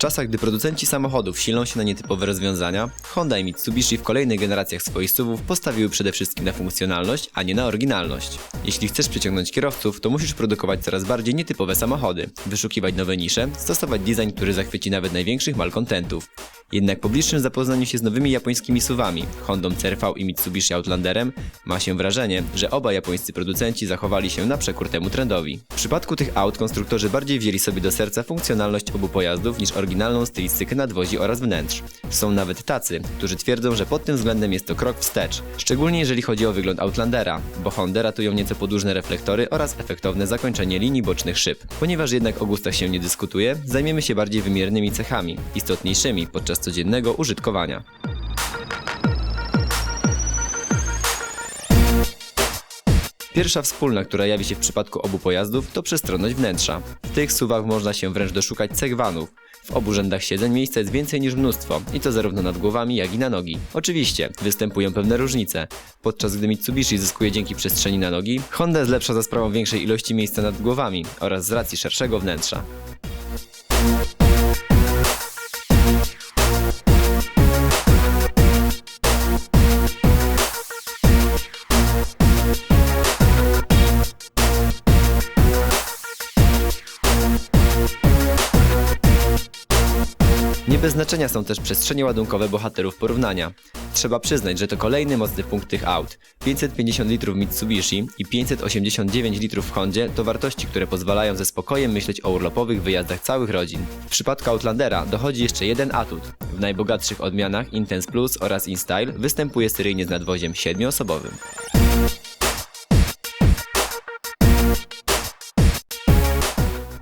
czasach, gdy producenci samochodów silą się na nietypowe rozwiązania, Honda i Mitsubishi w kolejnych generacjach swoich SUVów postawiły przede wszystkim na funkcjonalność, a nie na oryginalność. Jeśli chcesz przyciągnąć kierowców, to musisz produkować coraz bardziej nietypowe samochody, wyszukiwać nowe nisze, stosować design, który zachwyci nawet największych malkontentów. Jednak po bliższym zapoznaniu się z nowymi japońskimi SUVami, Hondą CR-V i Mitsubishi Outlanderem, ma się wrażenie, że oba japońscy producenci zachowali się na przekór temu trendowi. W przypadku tych aut konstruktorzy bardziej wzięli sobie do serca funkcjonalność obu pojazdów niż oryginalną stylistykę nadwozi oraz wnętrz. Są nawet tacy, którzy twierdzą, że pod tym względem jest to krok wstecz, szczególnie jeżeli chodzi o wygląd Outlandera, bo Honda ratują nieco podłużne reflektory oraz efektowne zakończenie linii bocznych szyb. Ponieważ jednak o gustach się nie dyskutuje, zajmiemy się bardziej wymiernymi cechami, istotniejszymi podczas codziennego użytkowania. Pierwsza wspólna, która jawi się w przypadku obu pojazdów, to przestronność wnętrza. W tych suwach można się wręcz doszukać cech vanów. W obu rzędach siedzeń miejsca jest więcej niż mnóstwo, i to zarówno nad głowami, jak i na nogi. Oczywiście, występują pewne różnice. Podczas gdy Mitsubishi zyskuje dzięki przestrzeni na nogi, Honda jest lepsza za sprawą większej ilości miejsca nad głowami oraz z racji szerszego wnętrza. Bez znaczenia są też przestrzenie ładunkowe bohaterów porównania. Trzeba przyznać, że to kolejny mocny punkt tych aut. 550 litrów Mitsubishi i 589 litrów w Hondzie to wartości, które pozwalają ze spokojem myśleć o urlopowych wyjazdach całych rodzin. W przypadku Outlandera dochodzi jeszcze jeden atut. W najbogatszych odmianach Intense Plus oraz InStyle występuje seryjnie z nadwoziem 7-osobowym.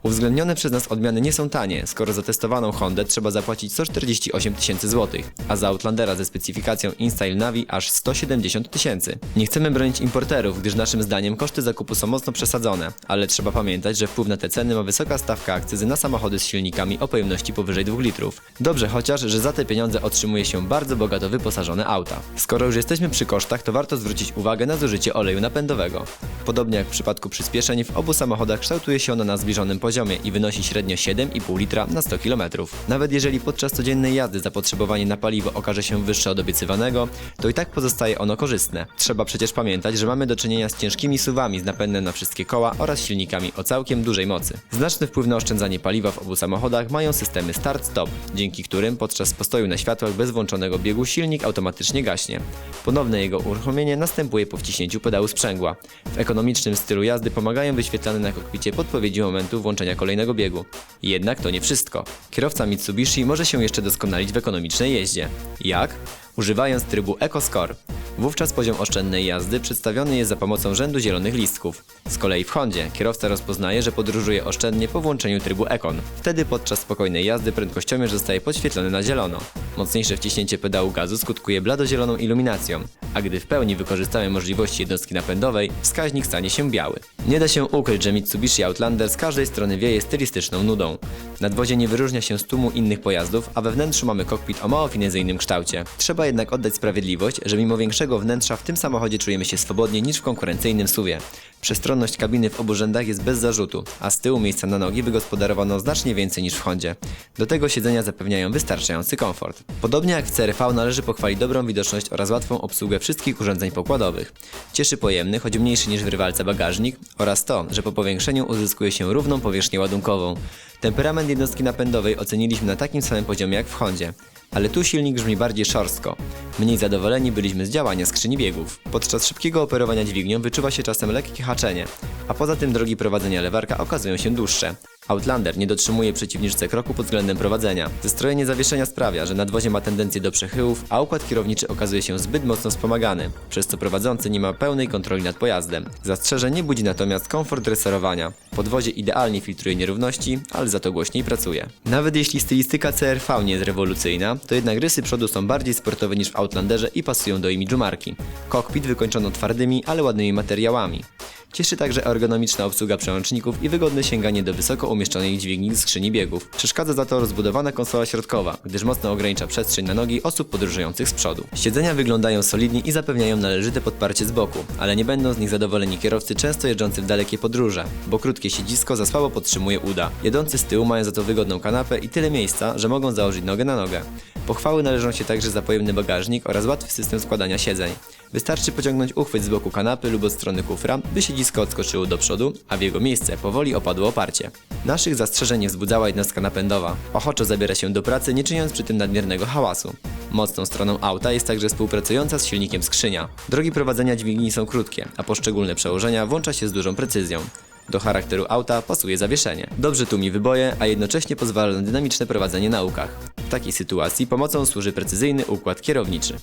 Uwzględnione przez nas odmiany nie są tanie, skoro za testowaną Hondę trzeba zapłacić 148 tysięcy złotych, a za Outlandera ze specyfikacją InStyle Navi aż 170 tysięcy. Nie chcemy bronić importerów, gdyż naszym zdaniem koszty zakupu są mocno przesadzone, ale trzeba pamiętać, że wpływ na te ceny ma wysoka stawka akcyzy na samochody z silnikami o pojemności powyżej 2 litrów. Dobrze chociaż, że za te pieniądze otrzymuje się bardzo bogato wyposażone auta. Skoro już jesteśmy przy kosztach, to warto zwrócić uwagę na zużycie oleju napędowego. Podobnie jak w przypadku przyspieszeń, w obu samochodach kształtuje się ono na zbliżonym poziomie i wynosi średnio 7,5 litra na 100 km. Nawet jeżeli podczas codziennej jazdy zapotrzebowanie na paliwo okaże się wyższe od obiecywanego, to i tak pozostaje ono korzystne. Trzeba przecież pamiętać, że mamy do czynienia z ciężkimi suwami z napędem na wszystkie koła oraz silnikami o całkiem dużej mocy. Znaczny wpływ na oszczędzanie paliwa w obu samochodach mają systemy start-stop, dzięki którym podczas postoju na światłach bez włączonego biegu silnik automatycznie gaśnie. Ponowne jego uruchomienie następuje po wciśnięciu pedału sprzęgła. W ekonomicznym stylu jazdy pomagają wyświetlane na kokpicie podpowiedzi momentu włączenia kolejnego biegu. Jednak to nie wszystko. Kierowca Mitsubishi może się jeszcze doskonalić w ekonomicznej jeździe. Jak? Używając trybu EcoScore. Wówczas poziom oszczędnej jazdy przedstawiony jest za pomocą rzędu zielonych listków. Z kolei w Hondzie kierowca rozpoznaje, że podróżuje oszczędnie po włączeniu trybu Econ. Wtedy podczas spokojnej jazdy prędkościomierz zostaje podświetlony na zielono. Mocniejsze wciśnięcie pedału gazu skutkuje bladozieloną iluminacją, a gdy w pełni wykorzystamy możliwości jednostki napędowej, wskaźnik stanie się biały. Nie da się ukryć, że Mitsubishi Outlander z każdej strony wieje stylistyczną nudą. Nadwozie nie wyróżnia się z tłumu innych pojazdów, a we wnętrzu mamy kokpit o mało finezyjnym kształcie. Trzeba jednak oddać sprawiedliwość, że mimo większego wnętrza w tym samochodzie czujemy się swobodniej niż w konkurencyjnym SUVie. Przestronność kabiny w obu rzędach jest bez zarzutu, a z tyłu miejsca na nogi wygospodarowano znacznie więcej niż w Hondzie. Do tego siedzenia zapewniają wystarczający komfort. Podobnie jak w CRV należy pochwalić dobrą widoczność oraz łatwą obsługę wszystkich urządzeń pokładowych. Cieszy pojemny, choć mniejszy niż w rywalce bagażnik oraz to, że po powiększeniu uzyskuje się równą powierzchnię ładunkową. Temperament jednostki napędowej oceniliśmy na takim samym poziomie jak w Hondzie. Ale tu silnik brzmi bardziej szorstko. Mniej zadowoleni byliśmy z działania skrzyni biegów. Podczas szybkiego operowania dźwignią wyczuwa się czasem lekkie haczenie, a poza tym drogi prowadzenia lewarka okazują się dłuższe. Outlander nie dotrzymuje przeciwniczce kroku pod względem prowadzenia. Zestrojenie zawieszenia sprawia, że nadwozie ma tendencję do przechyłów, a układ kierowniczy okazuje się zbyt mocno wspomagany, przez co prowadzący nie ma pełnej kontroli nad pojazdem. Zastrzeżeń nie budzi natomiast komfort dreserowania. Podwozie idealnie filtruje nierówności, ale za to głośniej pracuje. Nawet jeśli stylistyka CRV nie jest rewolucyjna, to jednak rysy przodu są bardziej sportowe niż w Outlanderze i pasują do imidżu marki. Kokpit wykończono twardymi, ale ładnymi materiałami. Cieszy także ergonomiczna obsługa przełączników i wygodne sięganie do wysoko umieszczonej dźwigni skrzyni biegów. Przeszkadza za to rozbudowana konsola środkowa, gdyż mocno ogranicza przestrzeń na nogi osób podróżujących z przodu. Siedzenia wyglądają solidnie i zapewniają należyte podparcie z boku, ale nie będą z nich zadowoleni kierowcy często jeżdżący w dalekie podróże, bo krótkie siedzisko za słabo podtrzymuje uda. Jedący z tyłu mają za to wygodną kanapę i tyle miejsca, że mogą założyć nogę na nogę. Pochwały należą się także za pojemny bagażnik oraz łatwy system składania siedzeń. Wystarczy pociągnąć uchwyt z boku kanapy lub od strony kufra, by siedzisko odskoczyło do przodu, a w jego miejsce powoli opadło oparcie. Naszych zastrzeżeń nie wzbudzała jednostka napędowa. Ochoczo zabiera się do pracy, nie czyniąc przy tym nadmiernego hałasu. Mocną stroną auta jest także współpracująca z silnikiem skrzynia. Drogi prowadzenia dźwigni są krótkie, a poszczególne przełożenia włącza się z dużą precyzją. Do charakteru auta pasuje zawieszenie. Dobrze tłumi wyboje, a jednocześnie pozwala na dynamiczne prowadzenie na łukach. W takiej sytuacji pomocą służy precyzyjny układ kierowniczy.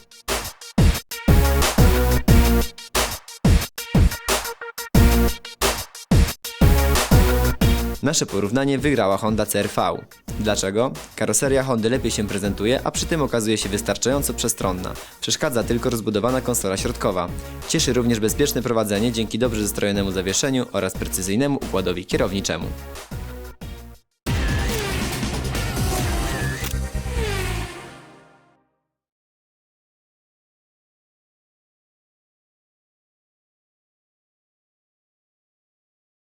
Nasze porównanie wygrała Honda CR-V. Dlaczego? Karoseria Hondy lepiej się prezentuje, a przy tym okazuje się wystarczająco przestronna. Przeszkadza tylko rozbudowana konsola środkowa. Cieszy również bezpieczne prowadzenie dzięki dobrze zestrojonemu zawieszeniu oraz precyzyjnemu układowi kierowniczemu.